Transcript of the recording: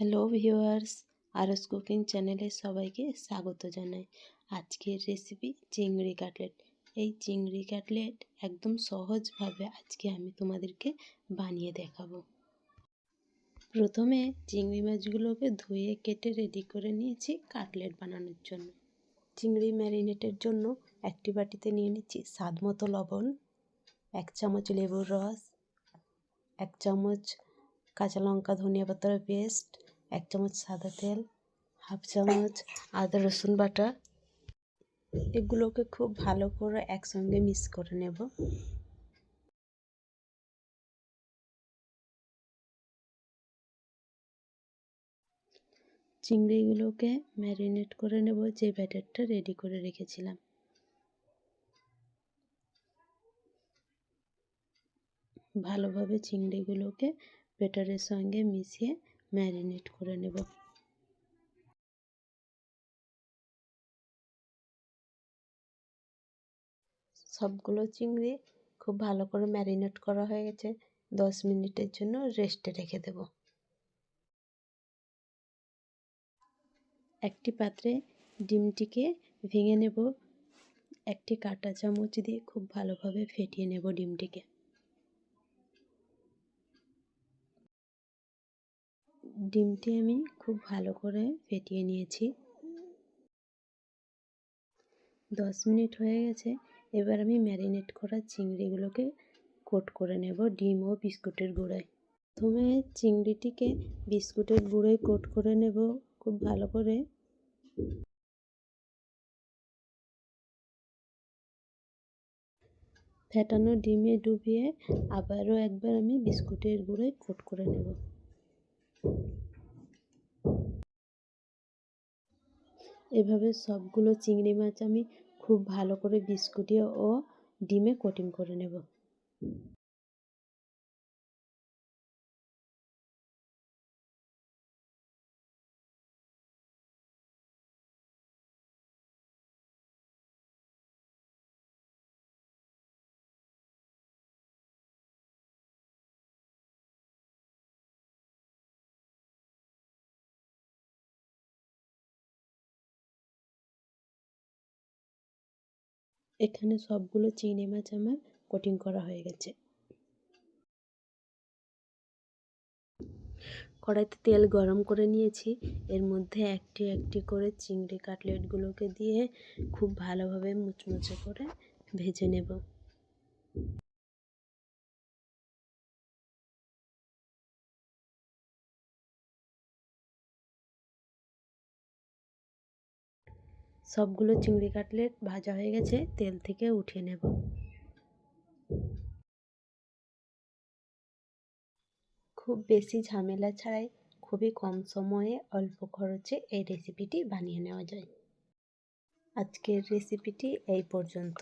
Hello viewers আরস cooking চ্যানেলে সবাইকে স্বাগত জানাই। আজকের রেসিপি চিংড়ি কাটলেট। এই চিংড়ি কাটলেট একদম সহজভাবে আজকে আমি তোমাদেরকে বানিয়ে দেখাবো। প্রথমে চিংড়ি মাছগুলোকে ধুয়ে কেটে রেডি করে নিয়েছি কাটলেট বানানোর জন্য। চিংড়ি ম্যারিনেটের জন্য একটি বাটিতে নিয়ে নিচ্ছি স্বাদ মতো লবণ, এক চামচ লেবুর রস, এক চামচ কাঁচা লঙ্কা, ধনিয়া পাতার পেস্ট এক চামচ সাদা তেল, হাফ চামচ আদা, রসুন বাটা। এগুলোকে খুব ভালো করে একসঙ্গে মিক্স করে নেব। চিংড়িগুলোকে ম্যারিনেট করে নেব, যে ব্যাটারটা রেডি করে রেখেছিলাম। ভালোভাবে চিংড়িগুলোকে ব্যাটারের সঙ্গে মিশিয়ে ম্যারিনেট করে নেব সবগুলো চিংড়ি খুব ভালো করে ম্যারিনেট করা হয়ে গেছে। দশ মিনিটের জন্য রেস্টে রেখে দেব। একটি পাত্রে ডিমটিকে ভেঙে নেব। একটি কাঁটা চামচ দিয়ে খুব ভালোভাবে ফেটিয়ে নেব ডিমটিকে। ডিমটি আমি খুব ভালো করে ফেটিয়ে নিয়েছি। দশ মিনিট হয়ে গেছে, এবার আমি ম্যারিনেট করা চিংড়িগুলোকে কোট করে নেব ডিম ও বিস্কুটের গুঁড়ায়। প্রথমে চিংড়িটিকে বিস্কুটের গুঁড়োয় কোট করে নেব খুব ভালো করে। ফেটানো ডিমে ডুবিয়ে আবারও একবার আমি বিস্কুটের গুঁড়োয় কোট করে নেব। এভাবে সবগুলো চিংড়ি মাছ আমি খুব ভালো করে বিস্কুটে ও ডিমে কোটিং করে নেব। এখানে সবগুলো চিংড়ি মাছ আমার কোটিং করা হয়ে গেছে। কড়াইতে তেল গরম করে নিয়েছি। এর মধ্যে একটি একটি করে চিংড়ি কাটলেটগুলোকে দিয়ে খুব ভালোভাবে মুচমুচে করে ভেজে নেব। সবগুলো চিংড়ি কাটলেট ভাজা হয়ে গেছে, তেল থেকে উঠিয়ে নেব। খুব বেশি ঝামেলা ছাড়াই খুবই কম সময়ে অল্প খরচে এই রেসিপিটি বানিয়ে নেওয়া যায়। আজকের রেসিপিটি এই পর্যন্ত।